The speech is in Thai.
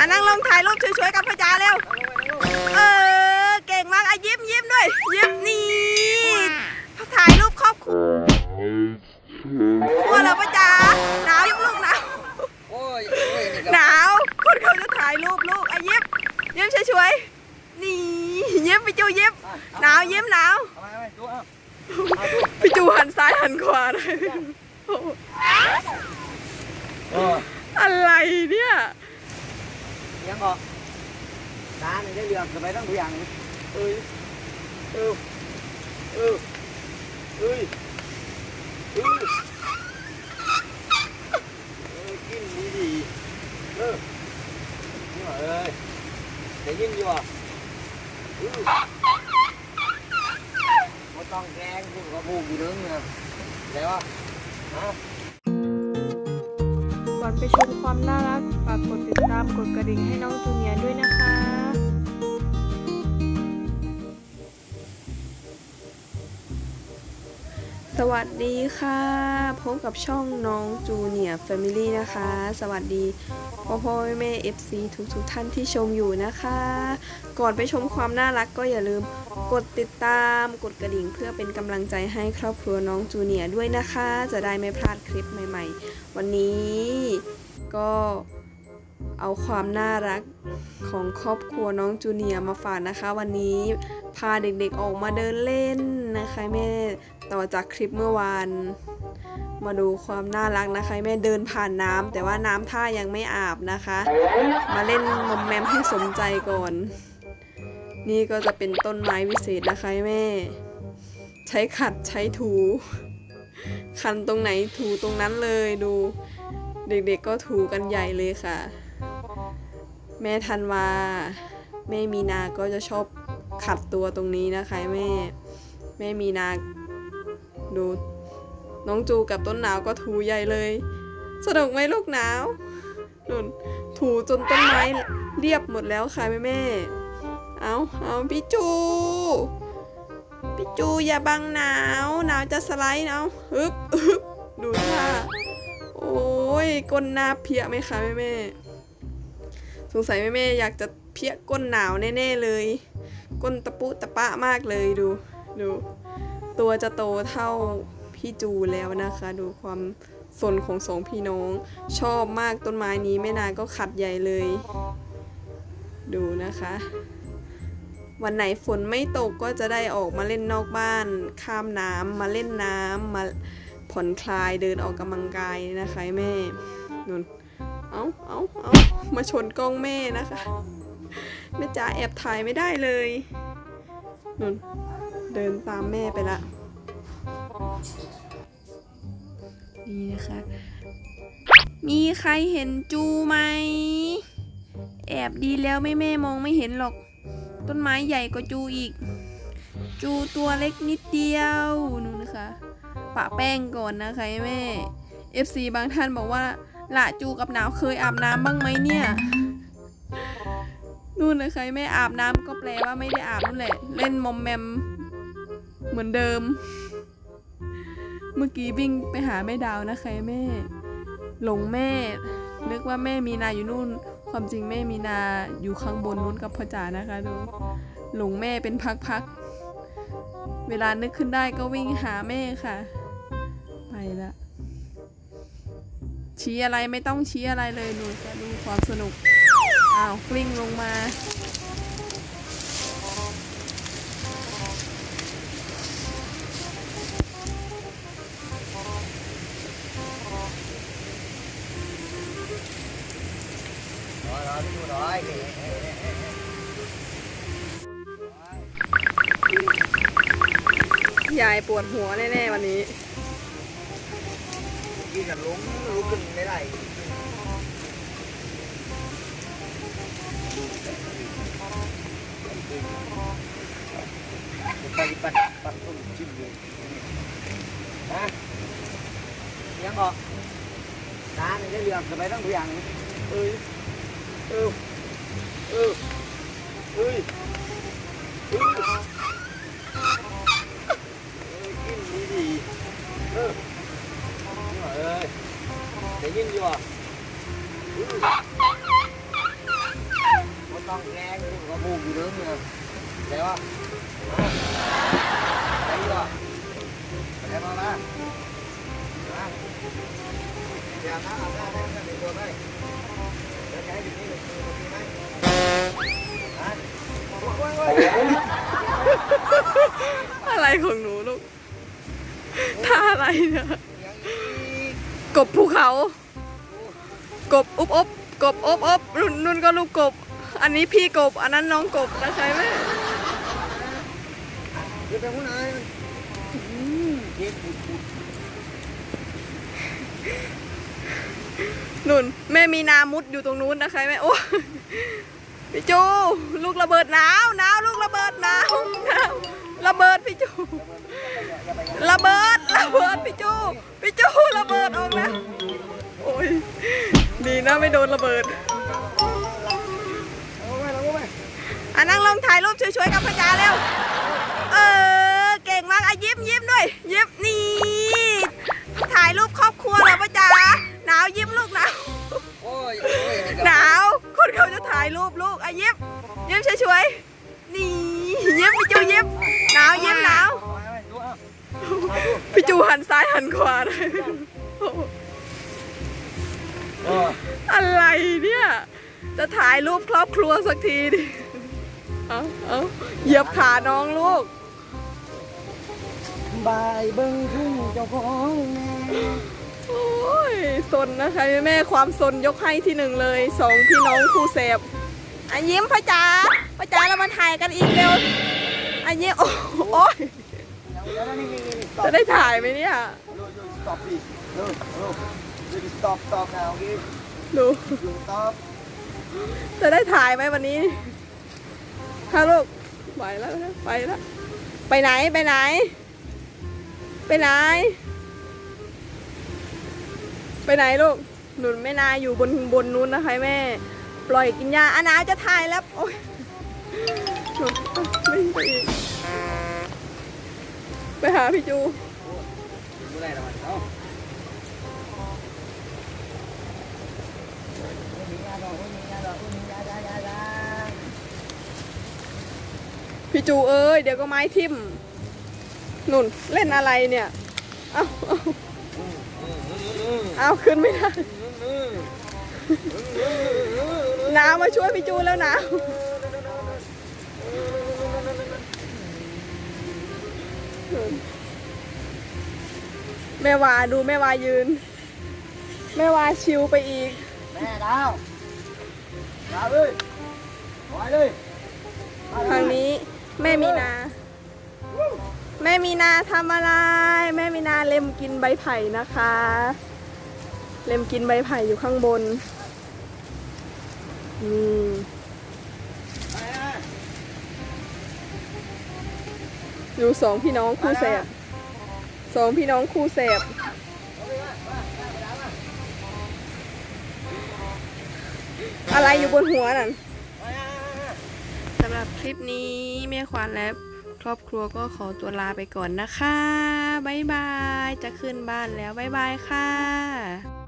อะนั่งลงถ่ายรูปช่วยๆกับพ่อจ๋าเร็ว เออ เก่งมากอะยิ้มยิ้มด้วย ยิ้มนี่ถ่ายรูปครอบครัวกลัวเหรอพ่อจ๋าหนาวยังลูกหนาวหนาวคนเขาจะถ่ายรูปลูกอะยิ้มยิ้มช่วยๆนี่ยิ้มไปจูยิ้มหนาวยิ้มหนาวเอามาเอามาดูเอาพี่จูหันซ้ายหันขวาเลยอออะไรเนี่ย ยังออกตาเนี่ยได้เรื่องจะไปต้องทุกอย่างเลยเอ้ยเออเออเอ้ยเอ้ยเออกินดีดีเออนี่หน่อเอ้ยได้ยินอยู่อะเออไม่ต้องแกงพูดกับพูดอยู่นึงนะแล้วอะฮะ อนไปชมความน่ารักฝากกดติดตามกดกระดิ่งให้น้องจูเนียร์ด้วยนะคะ สวัสดีค่ะ พบกับช่องน้องจูเนียร์แฟมิลี่นะคะ สวัสดีพ่อพ่อแม่แม่ FC ทุกทุกท่านที่ชมอยู่นะคะ ก่อนไปชมความน่ารักก็อย่าลืมกดติดตามกดกระดิ่งเพื่อเป็นกำลังใจให้ครอบครัวน้องจูเนียร์ด้วยนะคะ จะได้ไม่พลาดคลิปใหม่ๆ วันนี้ก็เอาความน่ารักของครอบครัวน้องจูเนียร์มาฝากนะคะ วันนี้ พาเด็กๆออกมาเดินเล่นนะคะแม่ต่อจากคลิปเมื่อวานมาดูความน่ารักนะคะแม่เดินผ่านน้ำแต่ว่าน้ำท่ายังไม่อาบนะคะ มาเล่นมอมแมมให้สมใจก่อน นี่ก็จะเป็นต้นไม้วิเศษนะคะแม่ ใช้ขัดใช้ถู คันตรงไหนถูตรงนั้นเลยดู เด็กๆก็ถูกันใหญ่เลยค่ะ แม่ธันวาแม่มีนาก็จะชอบ ขัดตัวตรงนี้นะคะแม่แม่มีนาดูน้องจูกับต้นหนาวก็ถูใหญ่เลย สนุกไหมลูกหนาวนุ่นถูจนต้นไม้เรียบหมดแล้วค่ะแม่แม่ๆเอาเอาพี่จูพี่จูอย่าบังหนาวหนาวจะสไลด์เอาฮึบฮึบดูท่าโอ้ยก้นหน้าเพียไหมคะแม่แม่ๆสงสัยแม่แม่ๆอยากจะเพียก้นหนาวแน่ ๆ เลย ก้นตะปุตะปะมากเลยดูดู ตัวจะโตเท่าพี่จูแล้วนะคะ ดูความสนของสองพี่น้อง ชอบมากต้นไม้นี้แม่นาก็ขัดใหญ่เลย ดูนะคะ วันไหนฝนไม่ตกก็จะได้ออกมาเล่นนอกบ้าน ข้ามน้ำมาเล่นน้ำมาผ่อนคลายเดินออกกำลังกายนะคะแม่นุ่นเอาเอาเอามาชนกล้องแม่นะคะ แม่จ๋าแอบถ่ายไม่ได้เลยนุ่นเดินตามแม่ไปละ นี่นะคะ มีใครเห็นจูไหม แอบดีแล้วไม่แม่มองไม่เห็นหรอก ต้นไม้ใหญ่กว่าจูอีก จูตัวเล็กนิดเดียวนู่นนะคะ ปะแป้งก่อนนะคะแม่ FC บางท่านบอกว่าละจูกับหนาวเคยอาบน้ำบ้างไหมเนี่ย นู่นนะคะแม่อาบน้ำก็แปลว่าไม่ได้อาบนั่นแหละ เล่นมอมแมม เหมือนเดิม เมื่อกี้วิ่งไปหาแม่ดาวนะคะแม่ หลงแม่ นึกว่าแม่มีนาอยู่นู่น ความจริงแม่มีนาอยู่ข้างบนนู้นกับพ่อจ๋านะคะดู หลงแม่เป็นพักๆ เวลานึกขึ้นได้ก็วิ่งหาแม่ค่ะ ไปละชี้อะไรไม่ต้องชี้อะไรเลยดูจะดูความสนุก อ้าวกลิ้งลงมารอรอพี่ดูหน่อยยายปวดหัวแน่ ๆ วันนี้ กินกับลุงลุกขึ้นไม่ได้ ไปปัดปัดต้นจิ้มเลยฮะเลี้ยงออกต อยู่เรื่องเนี่ยแต่ว่าไปดีกว่าไปมาละมาอย่านะอาบน้ำให้มันเป็นตัวได้แล้วให้อยู่นี่เลยตัวนี้ไหมฮะโอ้ยโอ้ยโอ้ยอะไรของหนูลูกท่าอะไรเนี่ยกบภูเขา กบอุบอบกบอบอบนุ่นนุ่นก็ลูกกบ อันนี้พี่กบ อันนั้นน้องกบนะใช่ไหมเดี๋ยวไปหัวไหนมันอืมเจ็บปวดปวดนุ่นแม่มีนามุดอยู่ตรงนู้นนะใครไหมโอ้พี่จู ลูกระเบิดหนาวหนาวลูกระเบิดหนาวหนาวระเบิดพี่จู ระเบิดระเบิดพี่จูพี่จูระเบิดออกนะโอ้ยดีนะไม่โดนระเบิด อะนั่งลงถ่ายรูปช่วยๆกับพระจาเร็ว เออ เก่งมากอะยิ้มยิ้มด้วย ยิ้มนี่ ถ่ายรูปครอบครัวเหรอพระจาหนาวยิ้มลูกหนาวโอ้ยโอ้ยหนาว คนเขาจะถ่ายรูปลูกอะยิ้มยิ้มช่วยๆนี่ยิ้มพี่จูยิ้มหนาวยิ้มหนาวเอาไว้ดูเอาพี่จูหันซ้ายหันขวาเลยโอ้โหเอออะไรเนี่ย จะถ่ายรูปครอบครัวสักทีดิ เอาเอาเหยียบขาน้องลูก บายเบิ้งทุ่งเจ้าของแม่โอ้ยสนนะคะแม่ความสนยกให้ที่หนึ่งเลยสองพี่น้องคู่เสพอะยิ้มพ่อจ๋าพ่อจ๋าเรามาถ่ายกันอีกเร็วอะยิ้มโอ้โอ้ยเดี๋ยวนี่นี่นี่ stop จะได้ถ่ายไหมเนี่ยดูดู stop please ดูดูดู stop stop now okay ดูดู stop จะได้ถ่ายไหมวันนี้ ค่ะลูกไปแล้วไปแล้ว ไปไหนไปไหน ไปไหน ไปไหนลูก หนุนแม่นาอยู่บนบนนู้นนะคะแม่ ปล่อยกินยาอานาจะถ่ายแล้วโอ้ยหนุนวิ่งไปอีกไปหาพี่จูไมันเอามียาดอกมียาดอกมียาดายาดา พี่จูเอ้ยเดี๋ยวก็ไม้ทิ่มหนุนเล่นอะไรเนี่ย เอาเอาเอาขึ้นไม่ได้หนาวมาช่วยพี่จูแล้วหนาวแม่วาดูแม่วายืน แม่วาชิวไปอีก แม่ดาวดาวเลยปล่อยเลยทางนี้ แม่มีนา แม่มีนาทำอะไร แม่มีนาเล็มกินใบไผ่นะคะ เล็มกินใบไผ่อยู่ข้างบนนี่ดูสองพี่น้องคู่แสบสองพี่น้องคู่แสบอะไรอยู่บนหัวนั่น รับคลิปนี้เมียควานและครอบครัวก็ขอตัวลาไปก่อนนะคะ บ๊ายบาย จะขึ้นบ้านแล้ว บ๊ายบายค่ะ